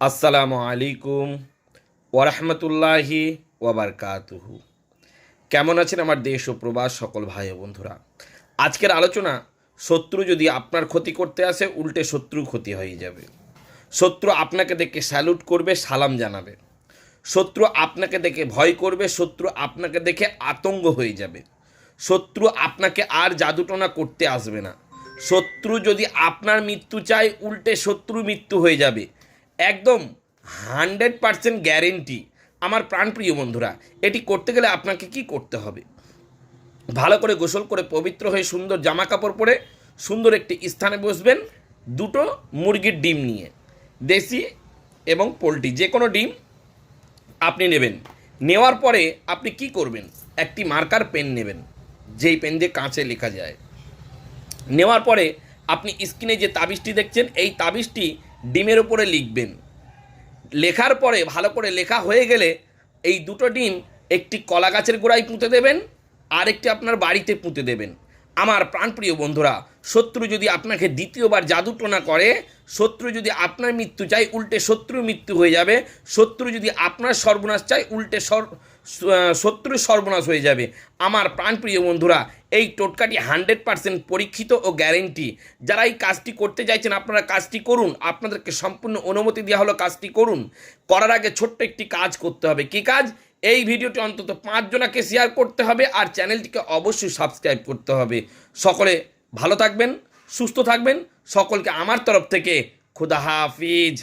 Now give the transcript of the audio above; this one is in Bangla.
আসসালামু আলাইকুম ওরহমতুল্লাহি ওয়াবারকাতুহু কেমন আছেন আমার দেশ ও প্রবাস সকল ভাই বন্ধুরা? আজকের আলোচনা, শত্রু যদি আপনার ক্ষতি করতে আসে, উল্টে শত্রু ক্ষতি হয়ে যাবে। শত্রু আপনাকে দেখে স্যালুট করবে, সালাম জানাবে। শত্রু আপনাকে দেখে ভয় করবে, শত্রু আপনাকে দেখে আতঙ্ক হয়ে যাবে। শত্রু আপনাকে আর জাদুটনা করতে আসবে না। শত্রু যদি আপনার মৃত্যু চায়, উল্টে শত্রু মৃত্যু হয়ে যাবে। একদম হান্ড্রেড পারসেন্ট গ্যারেন্টি আমার প্রাণপ্রিয় বন্ধুরা, এটি করতে গেলে আপনাকে কি করতে হবে? ভালো করে গোসল করে পবিত্র হয়ে সুন্দর জামা কাপড় পরে সুন্দর একটি স্থানে বসবেন, দুটো মুরগির ডিম নিয়ে, দেশি এবং পোলট্রি, যে কোনো ডিম আপনি নেবেন। নেওয়ার পরে আপনি কি করবেন? একটি মার্কার পেন নেবেন, যেই পেন দিয়ে কাঁচে লেখা যায়। নেওয়ার পরে আপনি স্ক্রিনে যে তাবিজটি দেখছেন, এই তাবিজটি ডিমের উপরে লিখবেন। লেখার পরে ভালো করে লেখা হয়ে গেলে এই দুটো ডিম একটি কলা গাছের গোড়ায় পুঁতে দেবেন, আরেকটি আপনার বাড়িতে পুঁতে দেবেন। আমার প্রাণপ্রিয় বন্ধুরা শত্রু যদি আপনাকে দ্বিতীয়বার জাদুটনা করে শত্রু যদি আপনার মৃত্যু চায় উল্টে শত্রু মৃত্যু হয়ে যাবে শত্রু যদি আপনার সর্বনাশ চায় উল্টে সর- আহ, শত্রুর সর্বনাশ হয়ে যাবে। আমার প্রাণপ্রিয় বন্ধুরা এই টোটকাটি হান্ড্রেড পার্সেন্ট পরীক্ষিত ও গ্যারেন্টি। যারা এই কাজটি করতে চাইছেন আপনারা কাজটি করুন। আপনাদেরকে সম্পূর্ণ অনুমতি দেওয়া হলো কাজটি করুন। করার আগে ছোট্ট একটি কাজ করতে হবে। কি কাজ? এই ভিডিওটি অন্তত পাঁচজনাকে শেয়ার করতে হবে আর চ্যানেলটিকে অবশ্যই সাবস্ক্রাইব করতে হবে। সকলে ভালো থাকবেন, সুস্থ থাকবেন। সকলকে আমার তরফ থেকে খুদা হাফিজ।